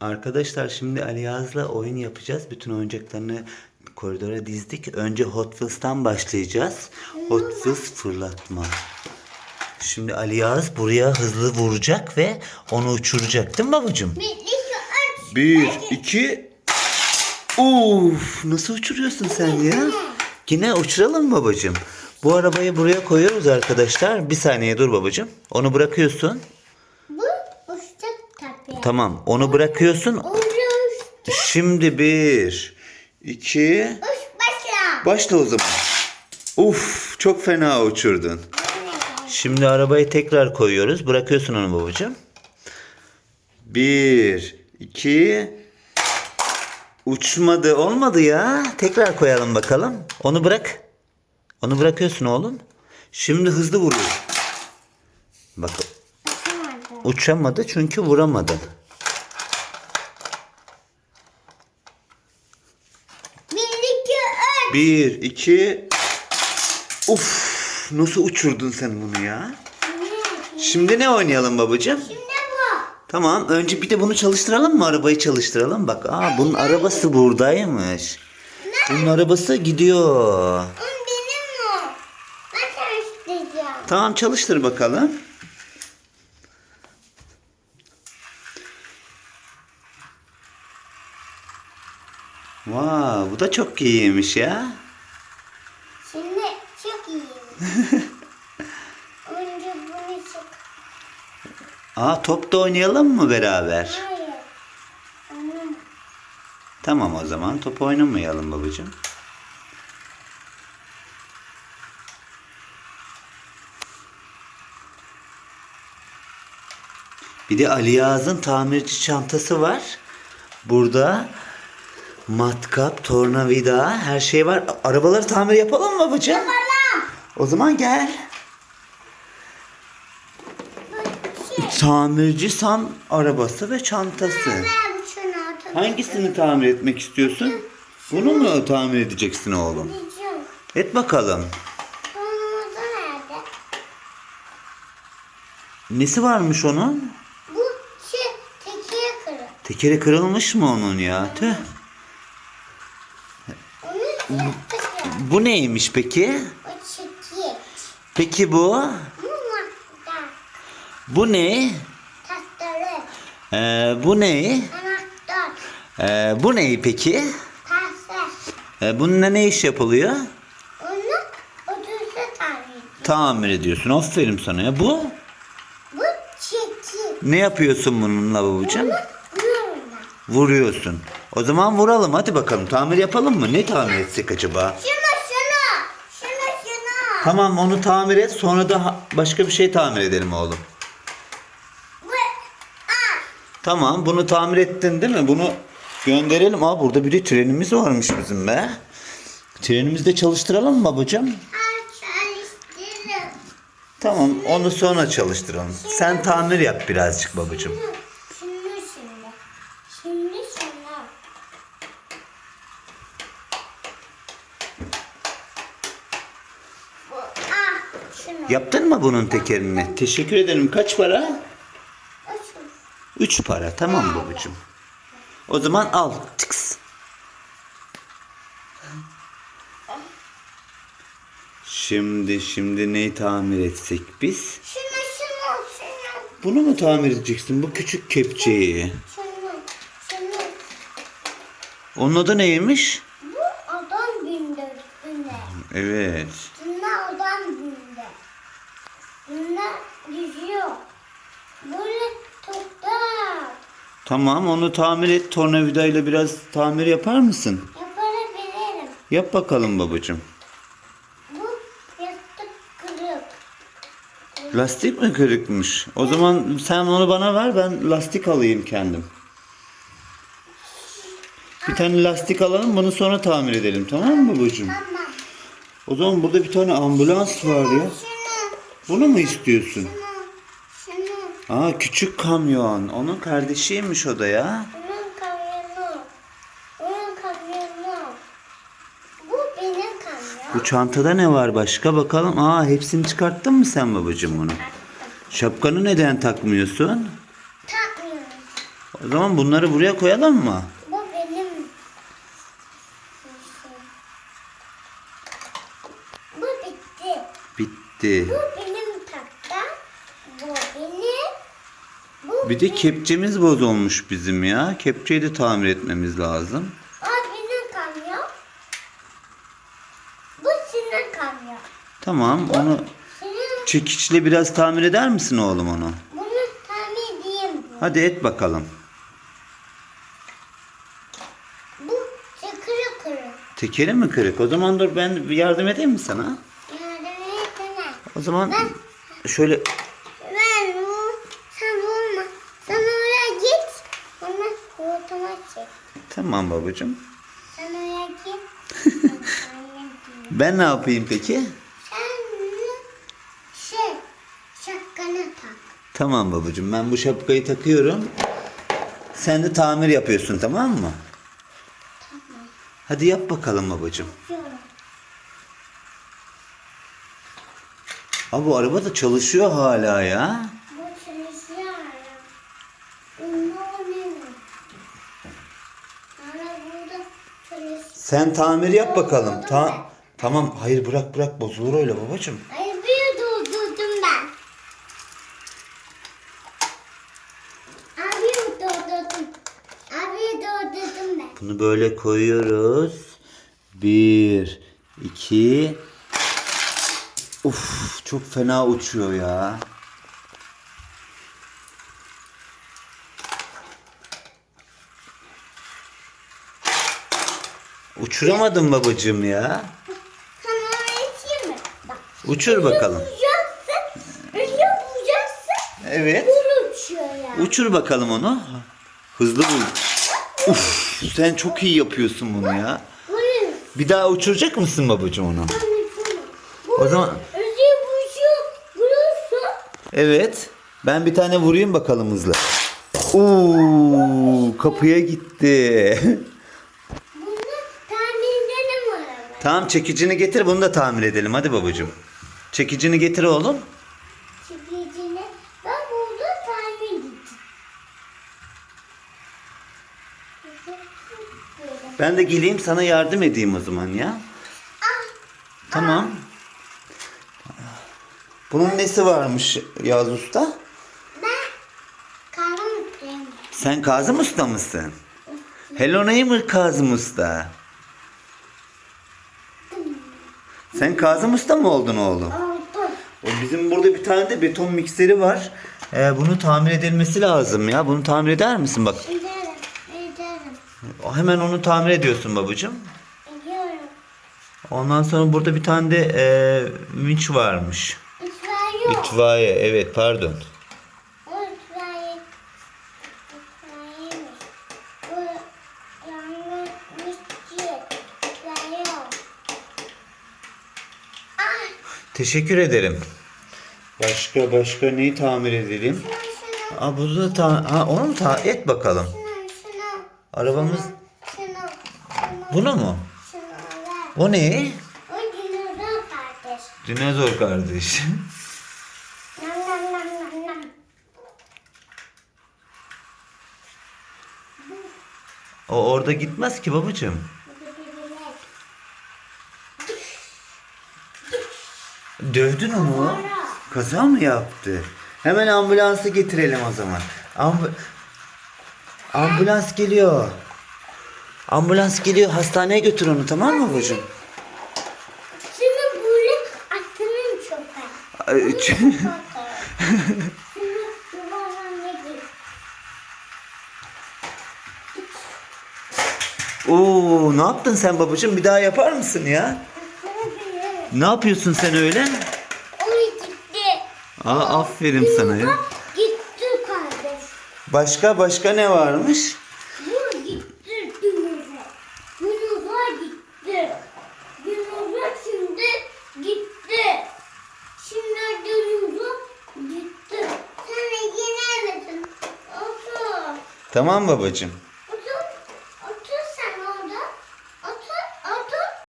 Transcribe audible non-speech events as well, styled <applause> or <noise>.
Arkadaşlar şimdi Ali Yaz'la oyun yapacağız. Bütün oyuncaklarını koridora dizdik. Önce Hot Wheels'tan başlayacağız. Hot Wheels fırlatma. Şimdi Ali Yaz buraya hızlı vuracak ve onu uçuracak değil mi babacığım? Bir, iki. Uf, nasıl uçuruyorsun sen ya? Yine uçuralım mı babacığım. Bu arabayı buraya koyuyoruz arkadaşlar. Bir saniye dur babacığım. Onu bırakıyorsun. Tamam, onu bırakıyorsun. Şimdi bir, iki, başla. başla o zaman. Uf, çok fena uçurdun. Şimdi arabayı tekrar koyuyoruz. Bırakıyorsun onu babacığım. Bir, iki, uçmadı, olmadı ya. Tekrar koyalım bakalım. Onu bırak. Onu bırakıyorsun oğlum. Şimdi hızlı vuruyor. Bak, Uçamadı. çünkü vuramadın. Bir, iki, üç. Bir, iki. Uf, nasıl uçurdun sen bunu ya? Şimdi ne oynayalım babacığım? Şimdi bu. Tamam, önce bir de bunu çalıştıralım mı? Arabayı çalıştıralım. Bak, aa bunun arabası buradaymış. Bunun arabası gidiyor. Benim o. Ben çalıştıracağım. Tamam, çalıştır bakalım. Vay, bu da çok iyiymiş ya. Şimdi çok iyi. <laughs> Önce bunu çık. Aa, top da oynayalım mı beraber? Hayır. Onu Tamam o zaman top oynamayalım babacığım. Bir de Ali Yağız'ın tamirci çantası var. Burada matkap, tornavida, her şey var. Arabaları tamir yapalım mı babacığım? Bana. O zaman gel. Şey. Tamirci Sam arabası ve çantası. Hangisini tamir etmek istiyorsun? Bunu mu tamir edeceksin oğlum? Et bakalım. Nesi varmış onun? Bu şey tekiye kırık. Tekeri kırılmış mı onun ya? Tüh. Bu neymiş peki? Peki bu? Bu ne? Ee, bu ne? Ee, bu ne peki? Ee, bununla ne iş yapılıyor? Onu otobüse tanıyacağım. Tamir ediyorsun. Aferin sana ya. Bu? Bu çekiç. Ne yapıyorsun bununla babacığım? Bunu vuruyorum. Vuruyorsun. O zaman vuralım. Hadi bakalım. Tamir yapalım mı? Ne tamir etsek acaba? Şunu şunu. Şunu şunu. Tamam onu tamir et. Sonra da başka bir şey tamir edelim oğlum. Bu. Aa. Tamam bunu tamir ettin değil mi? Bunu gönderelim. Aa burada bir de trenimiz varmış bizim be. Trenimizi de çalıştıralım mı babacığım? Tamam onu sonra çalıştıralım. Sen tamir yap birazcık babacığım. Şunu. Şunu şimdi. Şimdi şunu. Bu. Aa. Şunu. Yaptın mı bunun tekerini? Teşekkür ederim. Kaç para? Uçun. Üç para. Tamam babacığım. O zaman al. Tıks. Şimdi şimdi neyi tamir etsek biz? Şunu şunu şunu. Bunu mu tamir edeceksin? Bu küçük kepçeyi. Şunu. Şunu. Onun adı neymiş? Bu adam bindi üstüne. Evet. Tamam onu tamir et. Tornavidayla biraz tamir yapar mısın? Yapabilirim. Yap bakalım babacığım. Bu yastık kırık. Lastik mi kırıkmış? O zaman sen onu bana ver ben lastik alayım kendim. Bir tane lastik alalım bunu sonra tamir edelim tamam mı babacığım? Tamam. O zaman burada bir tane ambulans var ya. Bunu mu istiyorsun? Aa küçük kamyon. Onun kardeşiymiş o da ya. Bunun kamyonu. Bunun kamyonu. Bu benim kamyon. Bu çantada ne var başka bakalım. Aa hepsini çıkarttın mı sen babacığım bunu? Şapkanı neden takmıyorsun? Takmıyorum. O zaman bunları buraya koyalım mı? Bu benim. Bu bitti. Bitti. Bu benim tahta. Bu benim. Bu Bir de kepçemiz bozulmuş bizim ya. Kepçeyi de tamir etmemiz lazım. Benim kamyon. Bu senin kamyon. Tamam onu Senin çekiçle biraz tamir eder misin oğlum onu? bunu tamir edeyim. Hadi et bakalım. bu kırık kırık. Tekeri mi kırık? O zaman dur ben yardım edeyim mi sana? Yardım etsene. O zaman şöyle Ben bu, sen vurma. Sen oraya git. Bana hortuma çek. Tamam babacığım. Sen oraya git. <laughs> Ben ne yapayım peki? Sen şey, şapkanı tak. Tamam babacığım ben bu şapkayı takıyorum. Sen de tamir yapıyorsun tamam mı? Hadi yap bakalım babacığım. Diyorum. Ha bu araba da çalışıyor hala ya. Bu çalışıyor. Bunlar benim. Hala burada çalışıyor. Sen tamir yap bakalım. Ta tamam hayır bırak bırak bozulur öyle babacığım. Ay bir ben. Abi durdurdum. Abi durdurdum ben. Bunu böyle koyuyoruz. Bir, iki. Uf çok fena uçuyor ya. Uçuramadım babacığım ya. Öğreteyim mi? Bak. Uçur bakalım. Vuracaksın. Öyle vuracaksın. Evet. Uçuyor ya. Uçur bakalım onu. Hızlı vur. Uf sen çok iyi yapıyorsun bunu ya. Vurun. Bir daha uçuracak mısın babacığım onu? O zaman- Özel vuruşu vurursun. Evet. Ben bir tane vurayım bakalım hızlı. Oo, kapıya gitti. <laughs> Bunu tahmin edelim araba. Tamam çekicini getir bunu da tamir edelim hadi babacığım. Çekicini getir oğlum. Çekicini ben burada tahmin edeceğim. Ben de geleyim sana yardım edeyim o zaman ya. Tamam. Bunun nesi varmış Yaz Usta? Ben kahve mutluyum. Sen Kazım Usta mısın? Hello Neighbor Kazım Usta. Sen Kazım Usta mı oldun oğlum? O bizim burada bir tane de beton mikseri var. Ee, bunu tamir edilmesi lazım ya. Bunu tamir eder misin bak? Ederim. Ederim. Hemen onu tamir ediyorsun babacığım. Ediyorum. Ondan sonra burada bir tane de e, vinç varmış. İtfaiye. İtfaiye evet pardon. O itfaiye. İtfaiyeymiş. Bu yanlış değil. İtfaiye yok. Ay. Teşekkür ederim. Başka başka neyi tamir edelim? Aa burada da ta ha, onu mu ta et bakalım. Arabamız bunu mu? O ne? O dinozor kardeş. <laughs> O orada gitmez ki babacığım. Bu da bir bilek. Dövdün onu. Kaza mı yaptı? Hemen ambulansı getirelim o zaman. Ambu- Ambulans geliyor. Ambulans geliyor. Hastaneye götür onu tamam mı babacığım? Şimdi böyle aklının çöpe. <laughs> Oo, ne yaptın sen babacığım? Bir daha yapar mısın ya? Ne yapıyorsun sen öyle? Oy gitti. Aa, aferin sana ya. Gitti kardeş. Başka başka ne varmış? Bu gitti dinozor. Dinozor gitti. Dinozor şimdi gitti. Şimdi dinozor gitti. Sen yine misin? Otur. Tamam babacığım.